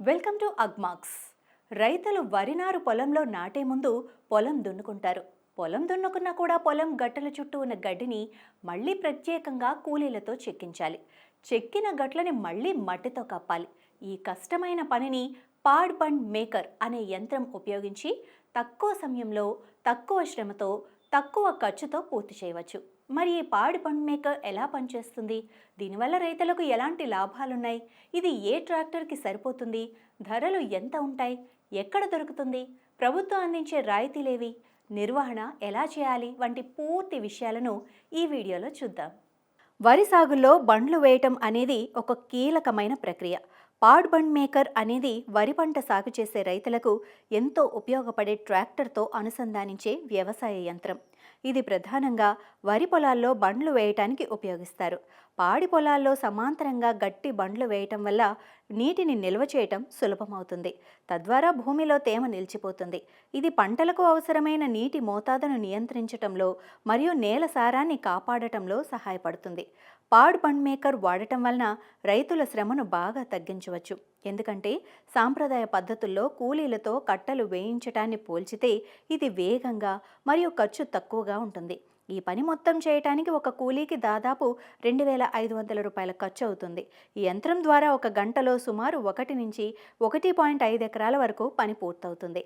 Welcome to Agmax రైతులు వరి నారు పొలంలో నాటే ముందు పొలం దున్నుకుంటారు. పొలం దున్నుకున్నా కూడా పొలం గట్టల చుట్టూ ఉన్న గడ్డిని మళ్ళీ ప్రత్యేకంగా కూలీలతో చెక్కించాలి. చెక్కిన గట్లని మళ్ళీ మట్టితో కప్పాలి. ఈ కష్టమైన పనిని పాడ్ బండ్ మేకర్ అనే యంత్రం ఉపయోగించి తక్కువ సమయంలో తక్కువ శ్రమతో తక్కువ ఖర్చుతో పూర్తి చేయవచ్చు. మరి ఈ పాడి పండు మేకర్ ఎలా పనిచేస్తుంది? దీనివల్ల రైతులకు ఎలాంటి లాభాలున్నాయి? ఇది ఏ ట్రాక్టర్కి సరిపోతుంది? ధరలు ఎంత ఉంటాయి? ఎక్కడ దొరుకుతుంది? ప్రభుత్వం అందించే రాయితీలేవి? నిర్వహణ ఎలా చేయాలి? వంటి పూర్తి విషయాలను ఈ వీడియోలో చూద్దాం. వరి సాగులో బండ్లు వేయటం అనేది ఒక కీలకమైన ప్రక్రియ. పాడ్ బండ్ మేకర్ అనేది వరి పంట సాగు చేసే రైతులకు ఎంతో ఉపయోగపడే ట్రాక్టర్తో అనుసంధానించే వ్యవసాయ యంత్రం. ఇది ప్రధానంగా వరి పొలాల్లో బండ్లు వేయటానికి ఉపయోగిస్తారు. పాడి పొలాల్లో సమాంతరంగా గట్టి బండ్లు వేయటం వల్ల నీటిని నిల్వ చేయటం సులభమవుతుంది. తద్వారా భూమిలో తేమ నిలిచిపోతుంది. ఇది పంటలకు అవసరమైన నీటి మోతాదును నియంత్రించటంలో మరియు నేల సారాన్ని కాపాడటంలో సహాయపడుతుంది. పాడ్ బండ్ మేకర్ వాడటం వలన రైతుల శ్రమను బాగా తగ్గించవచ్చు. ఎందుకంటే సాంప్రదాయ పద్ధతుల్లో కూలీలతో కట్టలు వేయించటాన్ని పోల్చితే ఇది వేగంగా మరియు ఖర్చు తక్కువగా ఉంటుంది. ఈ పని మొత్తం చేయటానికి ఒక కూలీకి దాదాపు రెండు వేల ఐదు వందల రూపాయల ఖర్చు అవుతుంది. ఈ యంత్రం ద్వారా ఒక గంటలో సుమారు ఒకటి నుంచి ఒకటి పాయింట్ ఐదు ఎకరాల వరకు పని పూర్తవుతుంది.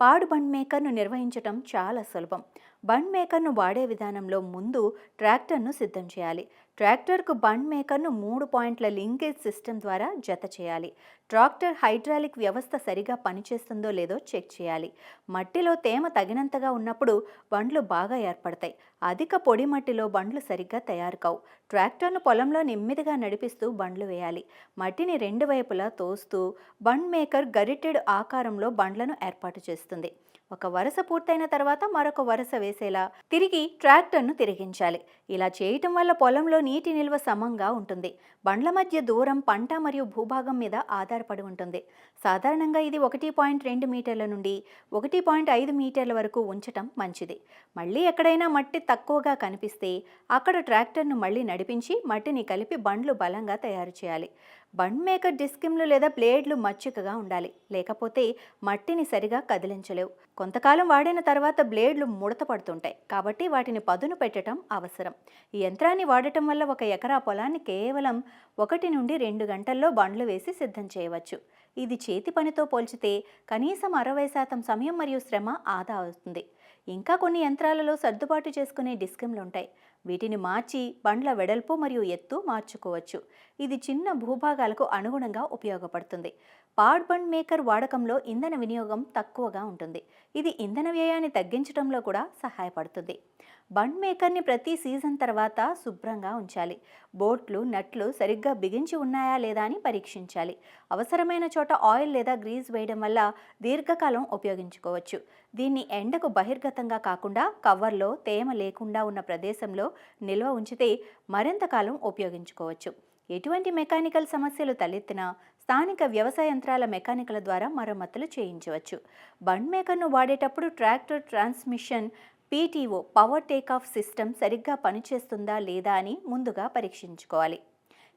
పాడు బండ్ మేకర్ను నిర్వహించటం చాలా సులభం. బండ్ మేకర్ను వాడే విధానంలో ముందు ట్రాక్టర్ను సిద్ధం చేయాలి. ట్రాక్టర్కు బండ్ మేకర్ను మూడు పాయింట్ల లింకేజ్ సిస్టమ్ ద్వారా జత చేయాలి. ట్రాక్టర్ హైడ్రాలిక్ వ్యవస్థ సరిగా పనిచేస్తుందో లేదో చెక్ చేయాలి. మట్టిలో తేమ తగినంతగా ఉన్నప్పుడు బండ్లు బాగా ఏర్పడతాయి. అధిక పొడి మట్టిలో బండ్లు సరిగ్గా తయారు కావు ట్రాక్టర్ను పొలంలో నెమ్మదిగా నడిపిస్తూ బండ్లు వేయాలి. మట్టిని రెండు వైపులా తోస్తూ బండ్ మేకర్ గరిటెడ్ ఆకారంలో బండ్లను ఏర్పాటు చేస్తుంది. ఒక వరుస పూర్తయిన తర్వాత మరొక వరుస వేసేలా తిరిగి ట్రాక్టర్ను తిరిగించాలి. ఇలా చేయటం వల్ల పొలంలో నీటి నిల్వ సమంగా ఉంటుంది. బండ్ల మధ్య దూరం పంట మరియు భూభాగం మీద ఆధారపడి ఉంటుంది. సాధారణంగా ఇది ఒకటి పాయింట్ రెండు మీటర్ల నుండి ఒకటి పాయింట్ ఐదు మీటర్ల వరకు ఉంచటం మంచిది. మళ్ళీ ఎక్కడైనా మట్టి తక్కువగా కనిపిస్తే అక్కడ ట్రాక్టర్ను మళ్ళీ నడిపించి మట్టిని కలిపి బండ్లు బలంగా తయారు చేయాలి. బండ్ మేకర్ డిస్కిమ్లు లేదా బ్లేడ్లు మచ్చికగా ఉండాలి. లేకపోతే మట్టిని సరిగా కదిలించలేవు. కొంతకాలం వాడిన తర్వాత బ్లేడ్లు ముడత పడుతుంటాయి. కాబట్టి వాటిని పదును పెట్టడం అవసరం. ఈ యంత్రాన్ని వాడటం వల్ల ఒక ఎకరా పొలాన్ని కేవలం ఒకటి నుండి రెండు గంటల్లో బండ్లు వేసి సిద్ధం చేయవచ్చు. ఇది చేతి పనితో పోల్చితే కనీసం అరవై శాతం సమయం మరియు శ్రమ ఆదా అవుతుంది. ఇంకా కొన్ని యంత్రాలలో సర్దుబాటు చేసుకునే డిస్కిమ్లు ఉంటాయి వీటిని మార్చి బండ్ల వెడల్పు మరియు ఎత్తు మార్చుకోవచ్చు. ఇది చిన్న భూభాగాలకు అనుగుణంగా ఉపయోగపడుతుంది. పాడ్ బండ్ మేకర్ వాడకంలో ఇంధన వినియోగం తక్కువగా ఉంటుంది. ఇది ఇంధన వ్యయాన్ని తగ్గించడంలో కూడా సహాయపడుతుంది. బండ్ మేకర్ని ప్రతి సీజన్ తర్వాత శుభ్రంగా ఉంచాలి. బోట్లు నట్లు సరిగ్గా బిగించి ఉన్నాయా లేదా అని పరీక్షించాలి. అవసరమైన చోట ఆయిల్ లేదా గ్రీజ్ వేయడం వల్ల దీర్ఘకాలం ఉపయోగించుకోవచ్చు. దీన్ని ఎండకు బహిర్గతంగా కాకుండా కవర్లో తేమ లేకుండా ఉన్న ప్రదేశంలో నిల్వ ఉంచితే మరింత కాలం ఉపయోగించుకోవచ్చు. ఎటువంటి మెకానికల్ సమస్యలు తలెత్తినా స్థానిక వ్యవసాయ యంత్రాల మెకానికల ద్వారా మరమ్మతులు చేయించవచ్చు. బండ్ మేకర్ను వాడేటప్పుడు tractor transmission PTO power takeoff system సరిగ్గా పనిచేస్తుందా లేదా అని ముందుగా పరీక్షించుకోవాలి.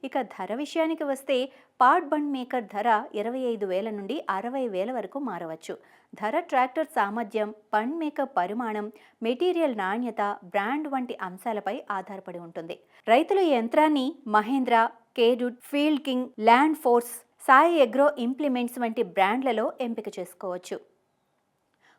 ఇక ధర విషయానికి వస్తే పాడ్ బండ్ మేకర్ ధర ఇరవై ఐదు వేల నుండి అరవై వేల వరకు మారవచ్చు. ధర ట్రాక్టర్ సామర్థ్యం బండ్ మేకర్ పరిమాణం మెటీరియల్ నాణ్యత బ్రాండ్ వంటి అంశాలపై ఆధారపడి ఉంటుంది. రైతులు ఈ యంత్రాన్ని Mahindra కేడుడ్ field king land force Sai agro implements వంటి బ్రాండ్లలో ఎంపిక చేసుకోవచ్చు.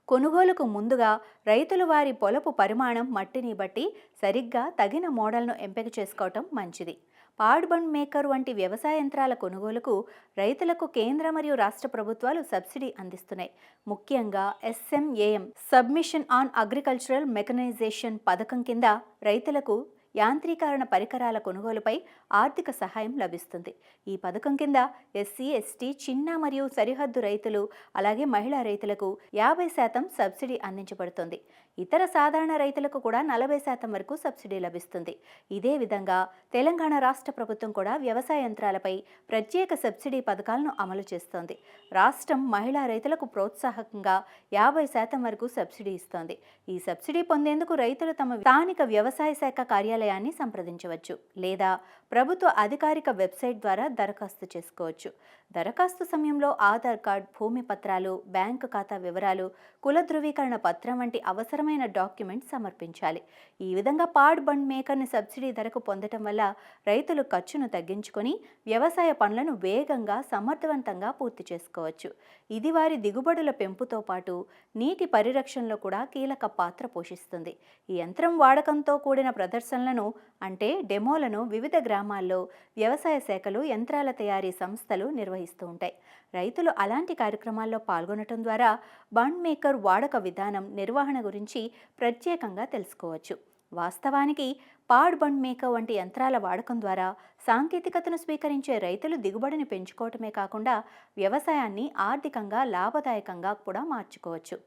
కొనుగోలుకు ముందుగా రైతులు వారి పొలపు పరిమాణం మట్టిని బట్టి సరిగ్గా తగిన మోడల్ను ఎంపిక చేసుకోవటం మంచిది. పాడ్బండ్ మేకర్ వంటి వ్యవసాయ యంత్రాల కొనుగోలుకు రైతులకు కేంద్ర మరియు రాష్ట్ర ప్రభుత్వాలు సబ్సిడీ అందిస్తున్నాయి. ముఖ్యంగా S M A M submission on agricultural mechanisation పథకం కింద రైతులకు యాంత్రీకరణ పరికరాల కొనుగోలుపై ఆర్థిక సహాయం లభిస్తుంది. ఈ పథకం కింద ఎస్సీ ఎస్టీ చిన్న మరియు సరిహద్దు రైతులు అలాగే మహిళా రైతులకు యాభై శాతం సబ్సిడీ అందించబడుతుంది. ఇతర సాధారణ రైతులకు కూడా నలభై శాతం వరకు సబ్సిడీ లభిస్తుంది. ఇదే విధంగా తెలంగాణ రాష్ట్ర ప్రభుత్వం కూడా వ్యవసాయ యంత్రాలపై ప్రత్యేక సబ్సిడీ పథకాలను అమలు చేస్తోంది. రాష్ట్రం మహిళా రైతులకు ప్రోత్సాహకంగా యాభై శాతం వరకు సబ్సిడీ ఇస్తోంది. ఈ సబ్సిడీ పొందేందుకు రైతులు తమ స్థానిక వ్యవసాయ శాఖ కార్యాలయాన్ని సంప్రదించవచ్చు లేదా ప్రభుత్వ అధికారిక వెబ్సైట్ ద్వారా దరఖాస్తు చేసుకోవచ్చు. దరఖాస్తు సమయంలో ఆధార్ కార్డ్ భూమి పత్రాలు బ్యాంకు ఖాతా వివరాలు కుల ధృవీకరణ పత్రం వంటి అవసరమైన డాక్యుమెంట్ సమర్పించాలి. ఈ విధంగా పాడ్ బండ్ మేకర్ని సబ్సిడీ ధరకు పొందటం వల్ల రైతులు ఖర్చును తగ్గించుకొని వ్యవసాయ పనులను వేగంగా సమర్థవంతంగా పూర్తి చేసుకోవచ్చు. ఇది వారి దిగుబడుల పెంపుతో పాటు నీటి పరిరక్షణలో కూడా కీలక పాత్ర పోషిస్తుంది. ఈ యంత్రం వాడకంతో కూడిన ప్రదర్శనలను అంటే డెమోలను వివిధ గ్రామాల్లో వ్యవసాయ శాఖలు యంత్రాల తయారీ సంస్థలు నిర్వహిస్తూ ఉంటాయి. రైతులు అలాంటి కార్యక్రమాల్లో పాల్గొనటం ద్వారా బండ్ మేకర్ వాడక విధానం నిర్వహణ గురించి ప్రత్యేకంగా తెలుసుకోవచ్చు. వాస్తవానికి పాడ్ బండ్ మేకర్ వంటి యంత్రాల వాడకం ద్వారా సాంకేతికతను స్వీకరించే రైతులు దిగుబడిని పెంచుకోవటమే కాకుండా వ్యవసాయాన్ని ఆర్థికంగా లాభదాయకంగా కూడా మార్చుకోవచ్చు.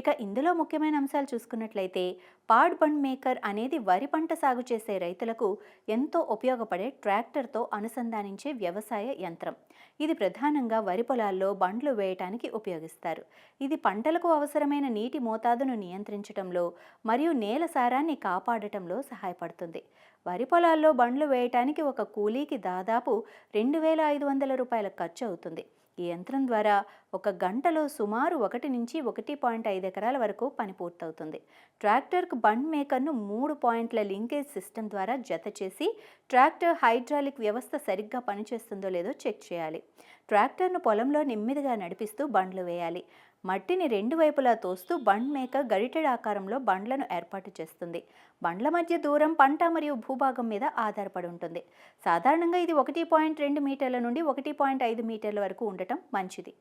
ఇక ఇందులో ముఖ్యమైన అంశాలు చూసుకున్నట్లయితే పాడ్ బండ్ మేకర్ అనేది వరి పంట సాగు చేసే రైతులకు ఎంతో ఉపయోగపడే ట్రాక్టర్తో అనుసంధానించే వ్యవసాయ యంత్రం. ఇది ప్రధానంగా వరి పొలాల్లో బండ్లు వేయటానికి ఉపయోగిస్తారు. ఇది పంటలకు అవసరమైన నీటి మోతాదును నియంత్రించడంలో మరియు నేల సారాన్ని కాపాడటంలో సహాయపడుతుంది. వరి పొలాల్లో బండ్లు వేయటానికి ఒక కూలీకి దాదాపు రెండు వేల ఐదు వందల రూపాయల ఖర్చు అవుతుంది. ఈ యంత్రం ద్వారా ఒక గంటలో సుమారు ఒకటి నుంచి ఒకటి పాయింట్ ఐదు ఎకరాల వరకు పని పూర్తవుతుంది. ట్రాక్టర్కు బండ్ మేకర్ను మూడు పాయింట్ల లింకేజ్ సిస్టమ్ ద్వారా జత చేసి ట్రాక్టర్ హైడ్రాలిక్ వ్యవస్థ సరిగ్గా పనిచేస్తుందో లేదో చెక్ చేయాలి. ట్రాక్టర్ను పొలంలో నెమ్మదిగా నడిపిస్తూ బండ్లు వేయాలి. మట్టిని రెండు వైపులా తోస్తూ బండ్ మేకర్ గరిటెడ్ ఆకారంలో బండ్లను ఏర్పాటు చేస్తుంది. బండ్ల మధ్య దూరం పంట మరియు భూభాగం మీద ఆధారపడి ఉంటుంది. సాధారణంగా ఇది ఒకటి పాయింట్ రెండు మీటర్ల నుండి ఒకటి పాయింట్ ఐదు మీటర్ల వరకు ఉండటం మంచిది.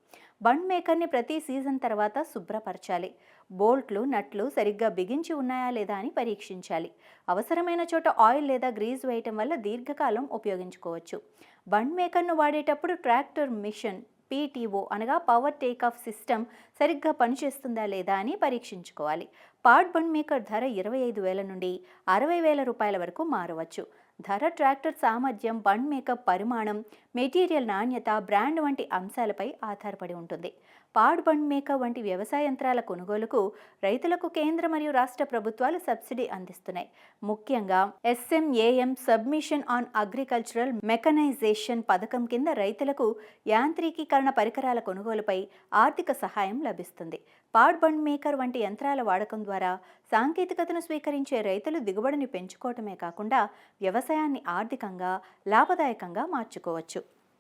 బండ్ మేకర్ని ప్రతి సీజన్ తర్వాత శుభ్రపరచాలి. బోల్ట్లు నట్లు సరిగ్గా బిగించి ఉన్నాయా లేదా అని పరీక్షించాలి. అవసరమైన చోట ఆయిల్ లేదా గ్రీజ్ వేయటం వల్ల దీర్ఘకాలం ఉపయోగించుకోవచ్చు. బండ్ మేకర్ను వాడేటప్పుడు ట్రాక్టర్ మిషన్ పీటీఓ అనగా పవర్ టేక్ ఆఫ్ సిస్టమ్ సరిగ్గా పనిచేస్తుందా లేదా అని పరీక్షించుకోవాలి. పాడ్ బండ్ మేకర్ ధర ఇరవై ఐదు వేల నుండి అరవై వేల రూపాయల వరకు మారవచ్చు. ధర ట్రాక్టర్ సామర్థ్యం బండ్ మేకప్ పరిమాణం మెటీరియల్ నాణ్యత బ్రాండ్ వంటి అంశాలపై ఆధారపడి ఉంటుంది. పాడ్ బండ్ మేకప్ వంటి వ్యవసాయ యంత్రాల కొనుగోలుకు రైతులకు కేంద్ర మరియు రాష్ట్ర ప్రభుత్వాలు సబ్సిడీ అందిస్తున్నాయి. ముఖ్యంగా S M A M submission on agricultural mechanisation పథకం కింద రైతులకు యాంత్రీకీకరణ పరికరాల కొనుగోలుపై ఆర్థిక సహాయం లభిస్తుంది. పాడ్ బండ్ మేకర్ వంటి యంత్రాల వాడకం ద్వారా సాంకేతికతను స్వీకరించే రైతులు దిగుబడిని పెంచుకోవటమే కాకుండా వ్యవసాయాన్ని ఆర్థికంగా లాభదాయకంగా మార్చుకోవచ్చు.